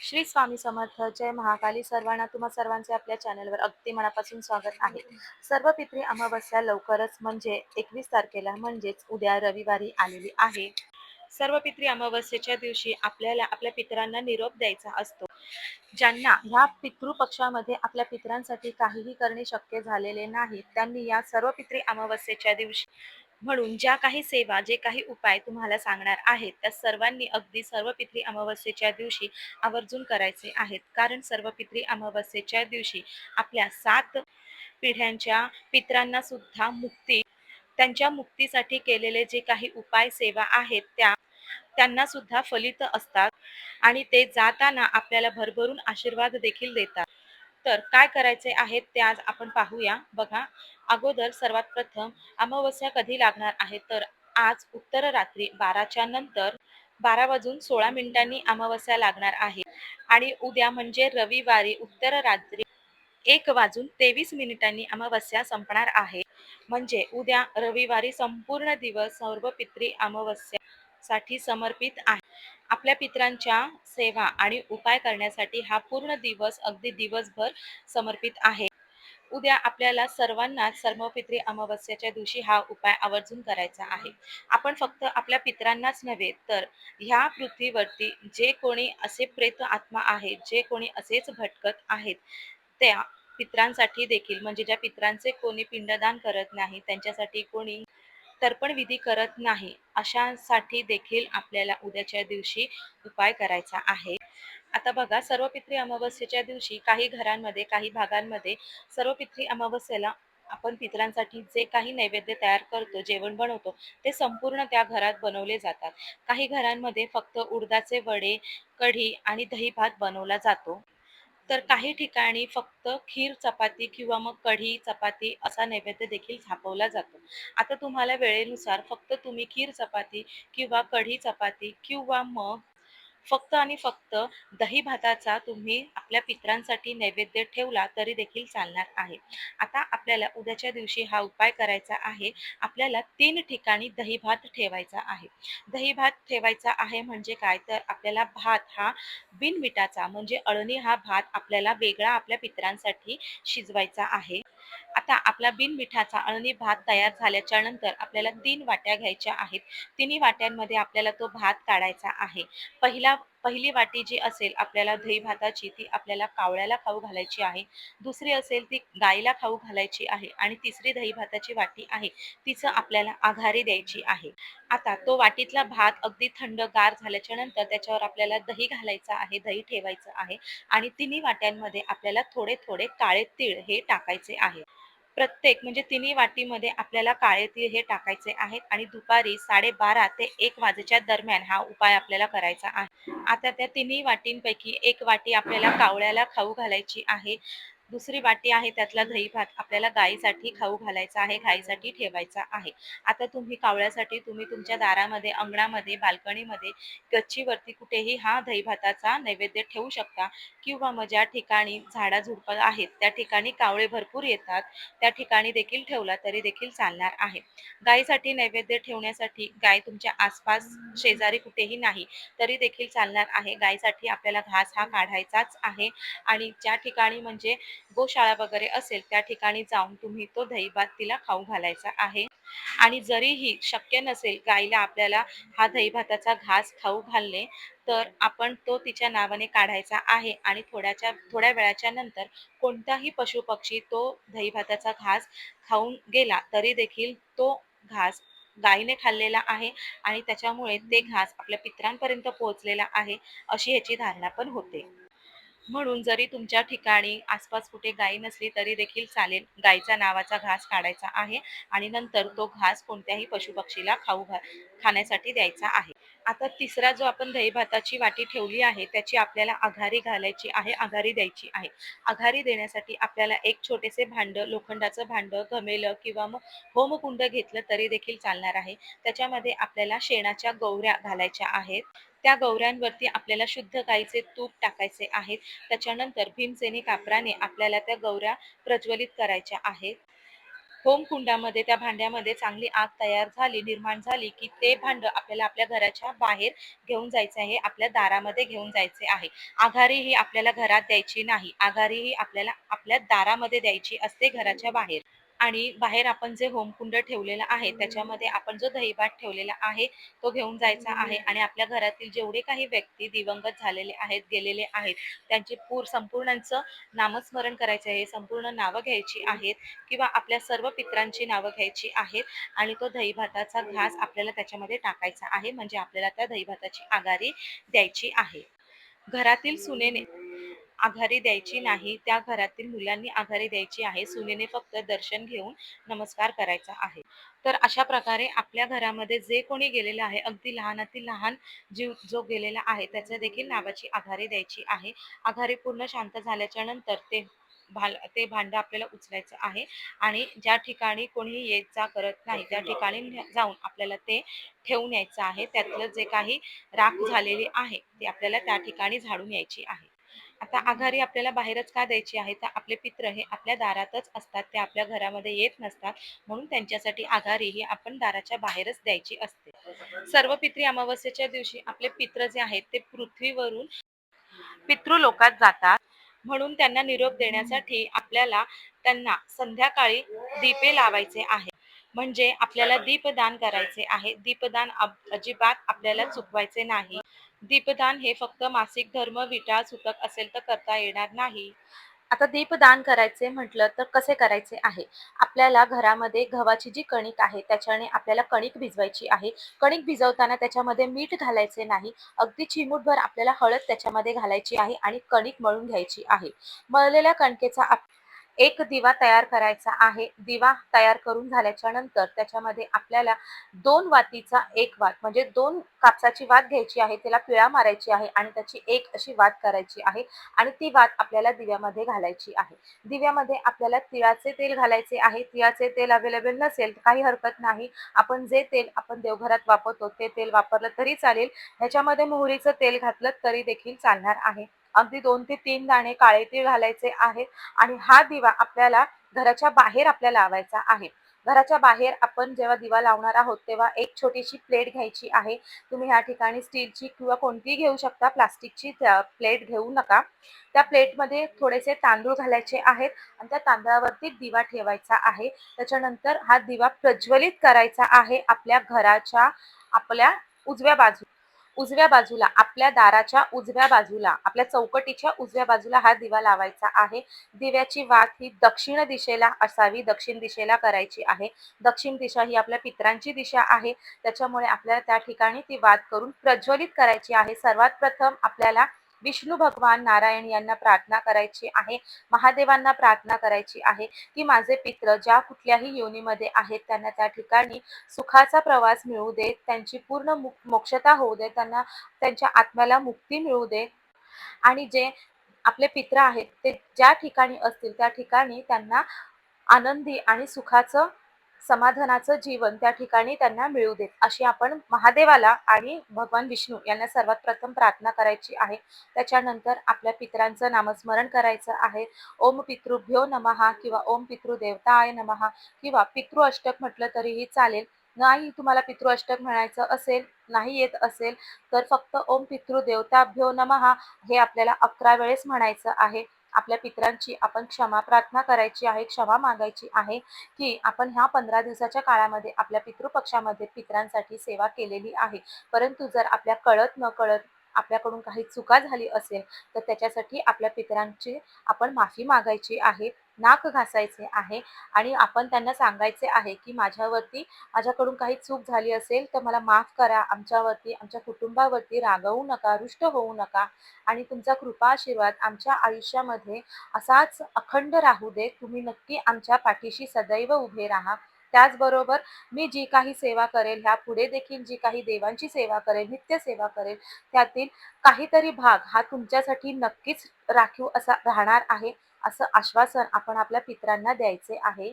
श्री स्वामी समर्थ. जय महाकाली. सर्वांना तुम्हा सर्वांचे आपल्या चॅनलवर अगदी मनापासून स्वागत आहे. सर्व पित्री अमावस्या लवकरच म्हणजे एकवीस तारखेला म्हणजेच उद्या रविवारी आलेली आहे. सर्व पित्री अमावस्येच्या दिवशी आपल्याला आपल्या पितरांना निरोप द्यायचा असतो. ज्यांना ह्या पितृपक्षामध्ये आपल्या पितरांसाठी काहीही करणे शक्य झालेले नाही त्यांनी या सर्व पित्री अमावस्येच्या दिवशी म्हणून ज्या काही सेवा जे काही उपाय तुम्हाला सांगणार आहेत त्या सर्वांनी अगदी सर्व पितरी अमावस्येच्या दिवशी आवर्जून करायचे आहेत. कारण सर्व पितरी अमावस्येच्या दिवशी आपल्या सात पिढ्यांच्या पितरांना सुद्धा मुक्ती त्यांच्या मुक्तीसाठी केलेले जे काही उपाय सेवा आहेत त्या त्यांना सुद्धा फलित असतात आणि ते जाताना आपल्याला भरभरून आशीर्वाद देखील देतात. तर काय करायचे आहेत ते आज आपण पाहूया. बघा अगोदर सर्वात प्रथम अमावस्या कधी लागणार आहे? तर आज उत्तर रात्री बाराच्या नंतर बारा वाजून सोळा मिनिटांनी अमावस्या लागणार आहे. आणि उद्या म्हणजे रविवारी उत्तर रात्री एक वाजून तेवीस मिनिटांनी अमावस्या संपणार आहे. म्हणजे उद्या रविवारी संपूर्ण दिवस सर्व पित्री अमावस्या साठी समर्पित आहे. आपल्या पित्रांच्या सेवा आणि उपाय करण्यासाठी हा पूर्ण दिवस अगदी दिवसभर समर्पित आहे. उद्या आपल्याला सर्वांना सर्वपित्री अमावस्याच्या दिवशी हा उपाय आवर्जून करायचा आहे. आपण फक्त आपल्या पित्रांनाच नव्हे तर ह्या पृथ्वीवरती जे कोणी असे प्रेत आत्मा आहेत जे कोणी असेच भटकत आहेत त्या पित्रांसाठी देखील म्हणजे ज्या पित्रांचे कोणी पिंडदान करत नाही त्यांच्यासाठी कोणी तर्पण विधी करत नाही अशांसाठी देखील आपल्याला उद्याच्या दिवशी उपाय करायचा आहे. आता बघा सर्व पित्री अमावस्येच्या दिवशी काही घरांमध्ये काही भागांमध्ये सर्व पित्री अमावस्येला आपण पितरांसाठी जे काही नैवेद्य तयार करतो जेवण बनवतो ते संपूर्ण त्या घरात बनवले जातात. काही घरांमध्ये फक्त उडदाचे वडे कढी आणि दही भात बनवला जातो. तर काही ठिकाणी फक्त खीर चपाती किंवा मग कढी चपाती असा नैवेद्य देखील झापवला जातो. आता तुम्हाला वेळेनुसार फक्त तुम्ही खीर चपाती किंवा कढी चपाती किंवा मग फक्त आणि फक्त दही भाताचा तुम्ही आपल्या पित्रांसाठी नैवेद्य ठेवला तरी देखील चालणार आहे. आता आपल्याला उद्याच्या दिवशी हा उपाय करायचा आहे. आपल्याला तीन ठिकाणी दही भात ठेवायचा आहे. दही भात ठेवायचा आहे म्हणजे काय? तर आपल्याला भात हा बिनमिठाचा म्हणजे अळणी हा भात आपल्याला वेगळा आपल्या पित्रांसाठी शिजवायचा आहे. आता आपला बिनमिठाचा अळणी भात तयार झाल्याच्यानंतर आपल्याला तीन वाट्या घ्यायच्या आहेत. तिन्ही वाट्यांमध्ये आपल्याला तो भात काढायचा आहे. पहिला पहिली वाटी जी असेल आपल्याला दही भाताची ती आपल्याला कावळ्याला खाऊ घालायची आहे. दुसरी असेल ती गाईला खाऊ घालायची आहे. आणि तिसरी दही भाताची वाटी आहे. तिचं आपल्याला आघारी द्यायची आहे. आता तो वाटीतला भात अगदी थंड गार झाल्याच्यानंतर त्याच्यावर आपल्याला दही घालायचं आहे दही ठेवायचं आहे. आणि तिन्ही वाट्यांमध्ये आपल्याला थोडे थोडे काळे तीळ हे टाकायचे आहे. प्रत्येक म्हणजे तिन्ही वाटीमध्ये आपल्याला काळे तीळ हे टाकायचे आहेत आणि दुपारी साडेबारा ते एक वाजेच्या दरम्यान हा उपाय आपल्याला करायचा आहे. आता त्या तिन्ही वाटींपैकी एक वाटी आपल्याला कावळ्याला खाऊ घालायची आहे. दुसरी वाटी आहे त्यातला दही भात आपल्याला गाईसाठी खाऊ घालायचा आहे गाईसाठी ठेवायचा आहे. आता तुम्ही कावळ्यासाठी तुम्ही तुमच्या दारामध्ये अंगणामध्ये बाल्कनीमध्ये गच्चीवरती कुठेही हा दही भाताचा नैवेद्य ठेवू शकता किंवा मग ज्या ठिकाणी झाडाझुडपं आहेत त्या ठिकाणी कावळे भरपूर येतात त्या ठिकाणी देखील ठेवला तरी देखील चालणार आहे. गायीसाठी नैवेद्य ठेवण्यासाठी गाय तुमच्या आसपास शेजारी कुठेही नाही तरी देखील चालणार आहे. गायीसाठी आपल्याला घास हा काढायचाच आहे आणि ज्या ठिकाणी म्हणजे गोशाळा वगैरे असेल त्या ठिकाणी जाऊन तुम्ही तो दहीभात तिला खाऊ घालायचा आहे. आणि जरीही शक्य नसेल गाईला आपल्याला हा दहीभाताचा घास खाऊ घालणे तर आपण तो तिच्या नावाने काढायचा आहे आणि थोड्याच्या थोड्या वेळाच्या नंतर कोणताही पशुपक्षी तो दहीभाताचा घास खाऊन गेला तरी देखील तो घास गायीने खाल्लेला आहे आणि त्याच्यामुळे ते घास आपल्या पित्रांपर्यंत पोहोचलेला आहे अशी ह्याची धारणा पण होते. म्हणून जरी तुमच्या ठिकाणी आसपास कुठे गाई नसली तरी देखील चालेल. गायीचा नावाचा घास काढायचा आहे आणि नंतर तो घास कोणत्याही पशुपक्षीला खाऊ घा खाण्यासाठी द्यायचा आहे. आता तिसरा जो आपण दही भाताची वाटी ठेवली आहे त्याची आपल्याला आघारी घालायची आहे आघारी द्यायची आहे. आघारी देण्यासाठी आपल्याला एक छोटेसे भांड लोखंडाचं भांड घमेलं किंवा मग होमकुंड घेतलं तरी देखील चालणार आहे. त्याच्यामध्ये आपल्याला शेणाच्या गौऱ्या घालायच्या आहेत. त्या गौऱ्यांवरती आपल्याला शुद्ध गाईचे तूप टाकायचे आहेत. त्याच्यानंतर भीमसेनी कापराने आपल्याला त्या गौऱ्या प्रज्वलित करायच्या आहेत. होम कुंडामध्ये त्या भांड्यामध्ये चांगली आग तयार झाली निर्माण झाली की ते भांड आपल्याला आपल्या घराच्या बाहेर घेऊन जायचं आहे आपल्या दारामध्ये घेऊन जायचे आहे. आघारी ही आपल्याला घरात द्यायची नाही. आघारी ही आपल्याला आपल्या दारामध्ये द्यायची असते घराच्या बाहेर. आणि बाहेर आपण जे होमकुंड ठेवलेला आहे त्याच्यामध्ये आपण जो दहीभात ठेवलेला आहे तो घेऊन जायचा आहे आणि आपल्या घरातील जेवढे काही व्यक्ती दिवंगत झालेले आहेत गेलेले आहेत त्यांचे पूर संपूर्णांचं नामस्मरण करायचे आहे संपूर्ण नावं घ्यायची आहेत किंवा आपल्या सर्व पित्रांची नावं घ्यायची आहेत आणि तो दहीभाताचा घास आपल्याला त्याच्यामध्ये टाकायचा आहे म्हणजे आपल्याला त्या दहीभाताची आघारी द्यायची आहे. घरातील सुनेने आघारी द्यायची नाही त्या घरातील मुलांनी आघारी द्यायची आहे. सुनेने फक्त दर्शन घेऊन नमस्कार करायचा आहे. तर अशा प्रकारे आपल्या घरामध्ये जे कोणी गेलेलं आहे अगदी लहानातील लहान जीव जो गेलेला आहे त्याच्या देखील नावाची आघारी द्यायची आहे. आघारी पूर्ण शांत झाल्याच्यानंतर ते भाल ते भांडं आपल्याला उचलायचं आहे आणि ज्या ठिकाणी कोणी येत जा करत नाही त्या ठिकाणी जाऊन आपल्याला ते ठेवून यायचं आहे. त्यातलं जे काही राख झालेली आहे ती आपल्याला त्या ठिकाणी झाडून यायची आहे. आता आघारी आपल्याला बाहेरच का द्यायची आहे? तर आपले पित्र हे आपल्या दारातच असतात. ते आपल्या घरामध्ये येत नसतात. म्हणून त्यांच्यासाठी आघारी ही आपण दाराच्या बाहेरच द्यायची असते. सर्व पित्री अमावस्येच्या दिवशी आपले पित्र जे आहेत ते पृथ्वीवरून पितृलोकात जातात. म्हणून त्यांना निरोप देण्यासाठी आपल्याला त्यांना संध्याकाळी दीपे लावायचे आहे. म्हणजे आपल्याला दीपदान करायचे आहे. दीपदान अजिबात आपल्याला चुकवायचे नाही. दीपदान हे फक्त मासिक धर्म विटा सुतक असेल तर करता येणार नाही. आता दीपदान करायचे म्हटलं तर कसे करायचे आहे? आपल्याला घरामध्ये गव्हाची जी कणिक आहे त्याच्याने आपल्याला कणिक भिजवायची आहे. कणिक भिजवताना त्याच्यामध्ये मीठ घालायचे नाही. अगदी चिमूटभर आपल्याला हळद त्याच्यामध्ये घालायची आहे आणि कणिक मळून घ्यायची आहे. मळलेल्या कणकेचा आप- एक दिवा तयार करायचा आहे. दिवा तयार करून झाल्याच्यानंतर त्याच्यामध्ये आपल्याला दोन वातीचा एक वात म्हणजे दोन कापसाची वात घ्यायची आहे त्याला पिळा मारायची आहे आणि त्याची एक अशी वात करायची आहे आणि ती वात आपल्याला दिव्यामध्ये घालायची आहे. दिव्यामध्ये आपल्याला तिळाचे तेल घालायचे आहे. तिळाचे तेल अवेलेबल नसेल काही हरकत नाही. आपण जे तेल आपण देवघरात वापरतो ते तेल वापरलं तरी चालेल. ह्याच्यामध्ये मोहरीचं तेल घातलं तरी देखील चालणार आहे. अगदी दोन ते तीन दाणे काळे तीळ घालायचे आहेत. आणि हा दिवा आपल्याला घराच्या बाहेर आपल्याला लावायचा आहे. घराच्या बाहेर आपण जेव्हा दिवा लावणार आहोत तेव्हा एक छोटीशी प्लेट घ्यायची आहे. तुम्ही ह्या ठिकाणी स्टीलची किंवा कोणतीही घेऊ शकता प्लास्टिकची प्लेट घेऊ नका. त्या प्लेटमध्ये थोडेसे तांदूळ घालायचे आहेत आणि त्या तांदळावरती दिवा ठेवायचा आहे. त्याच्यानंतर हा दिवा प्रज्वलित करायचा आहे आपल्या घराच्या आपल्या उजव्या बाजू उजव्या बाजूला आपल्या दाराच्या उजव्या बाजूला आपल्या चौकटीच्या उजव्या बाजूला हा दिवा लावायचा आहे. दिव्याची वात ही दक्षिण दिशेला असावी दक्षिण दिशेला करायची आहे. दक्षिण दिशा ही आपल्या पित्रांची दिशा आहे. त्याच्यामुळे आपल्याला त्या ठिकाणी ती वात करून प्रज्वलित करायची आहे. सर्वात प्रथम आपल्याला विष्णू भगवान नारायण यांना प्रार्थना करायची आहे. महादेवांना प्रार्थना करायची आहे. की माझे पित्र ज्या कुठल्याही योनीमध्ये आहेत त्यांना त्या ठिकाणी सुखाचा प्रवास मिळू दे त्यांची पूर्ण मोक्षता होऊ दे त्यांना त्यांच्या आत्म्याला मुक्ती मिळू दे. आणि जे आपले पित्र आहेत ते ज्या ठिकाणी असतील त्या ठिकाणी त्यांना आनंदी आणि सुखाचं समाधानाचं जीवन त्या ठिकाणी त्यांना मिळू देत. अशी आपण महादेवाला आणि भगवान विष्णू यांना सर्वात प्रथम प्रार्थना करायची आहे. त्याच्यानंतर आपल्या पितरांचं नामस्मरण करायचं आहे. ओम पितृभ्यो नमहा किंवा ओम पितृदेवताय नमहा किंवा पितृ अष्टक म्हटलं तरीही चालेल. नाही तुम्हाला पितृ अष्टक म्हणायचं असेल नाही येत असेल तर फक्त ओम पितृदेवताभ्यो नमहा हे आपल्याला अकरा वेळेस म्हणायचं आहे. आपल्या पितरांची आपण क्षमा प्रार्थना करायची आहे क्षमा मागायची आहे की आपण ह्या पंधरा दिवसाच्या काळामध्ये आपल्या पितृपक्षामध्ये पितरांसाठी सेवा केलेली आहे. परंतु जर आपल्या कळत न कळत आपल्याकडून काही चुका झाली असेल तर त्याच्यासाठी आपल्या पितरांची आपण माफी मागायची आहे नाक घासायचे आहे आणि आपण त्यांना सांगायचे आहे की माझ्यावरती माझ्याकडून काही चूक झाली असेल तर मला माफ करा आमच्यावरती आमच्या कुटुंबावरती रागवू नका रुष्ट होऊ नका आणि तुमचा कृपा आशीर्वाद आमच्या आयुष्यामध्ये असाच अखंड राहू दे. तुम्ही नक्की आमच्या पाठीशी सदैव उभे राहा. त्याचबरोबर मी जी काही सेवा करेल ह्या पुढे देखील जी काही देवांची सेवा करेल नित्य सेवा करेल त्यातील काहीतरी भाग हा तुमच्यासाठी नक्कीच राखीव असा राहणार आहे असं आश्वासन आपण आपल्या पितरांना द्यायचे आहे.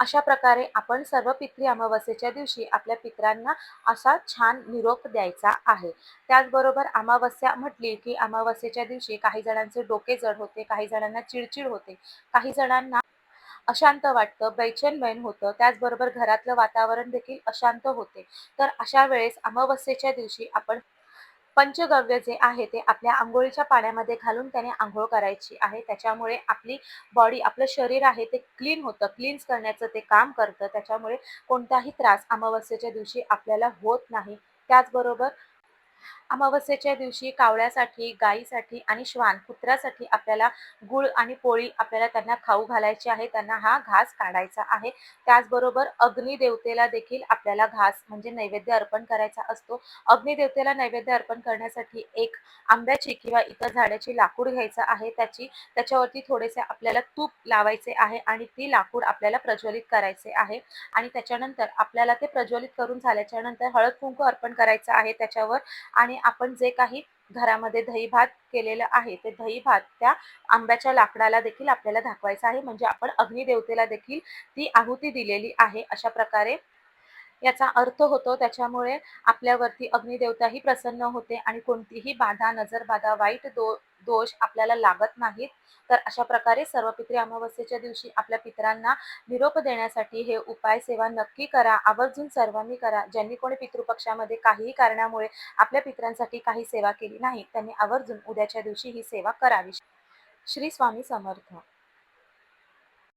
अशा प्रकारे आपण सर्व पित्री अमावस्येच्या दिवशी आपल्या पितरांना असा छान निरोप द्यायचा आहे. त्याचबरोबर अमावस्या म्हटली की अमावस्येच्या दिवशी काही जणांचे डोके जड होते काही जणांना चिडचिड होते काही जणांना अशांत वाटतं बेचैन होतं. त्याचबरोबर घरातलं वातावरण देखील अशांत होते. तर अशा वेळेस अमावस्येच्या दिवशी आपण पंचगव्य जे आहे ते आपल्या आंघोळीच्या पाण्यामध्ये घालून त्याने आंघोळ करायची आहे. त्याच्यामुळे आपली बॉडी आपलं शरीर आहे ते क्लीन होतं. क्लीन्स करण्याचं ते काम करतं. त्याच्यामुळे कोणताही त्रास अमावस्येच्या दिवशी आपल्याला होत नाही. त्याचबरोबर अमावस्येच्या दिवशी कावळ्यासाठी गायीसाठी आणि श्वान कुत्र्यासाठी आपल्याला गुळ आणि पोळी आपल्याला त्यांना खाऊ घालायची आहे. त्यांना हा घास काढायचा आहे. त्याचबरोबर अग्निदेवतेला देखील आपल्याला घास म्हणजे नैवेद्य अर्पण करायचा असतो. अग्निदेवतेला नैवेद्य अर्पण करण्यासाठी एक आंब्याची किंवा इतर झाडाची लाकूड घ्यायचं आहे. त्याची त्याच्यावरती थोडेसे आपल्याला तूप लावायचे आहे आणि ती लाकूड आपल्याला प्रज्वलित करायचे आहे. आणि त्याच्यानंतर आपल्याला ते प्रज्वलित करून झाल्याच्यानंतर हळद कुंकू अर्पण करायचं आहे. त्याच्यावर आणि आपण जे काही घरामध्ये दही भात केलेलं आहे ते दही भात त्या आंब्याच्या लाकडाला देखील आपल्याला दाखवायचं आहे. म्हणजे आपण अग्निदेवतेला देखील ती आहुती दिलेली आहे. अशा प्रकारे याचा अर्थ होतो त्याच्यामुळे आपल्यावरती अग्निदेवताही प्रसन्न होते आणि कोणतीही बाधा नजर बाधा वाईट दो दोष आपल्याला लागत नाहीत. तर अशा प्रकारे सर्व पितृ अमावस्येच्या दिवशी आपल्या पितरांना निरोप देण्यासाठी हे उपाय सेवा नक्की करा. आवर्जून सर्वांनी करा. ज्यांनी कोणी पितृपक्षामध्ये काहीही कारणामुळे आपल्या पितरांसाठी काही सेवा केली नाही त्यांनी आवर्जून उद्याच्या दिवशी ही सेवा करावी. श्री स्वामी समर्थ.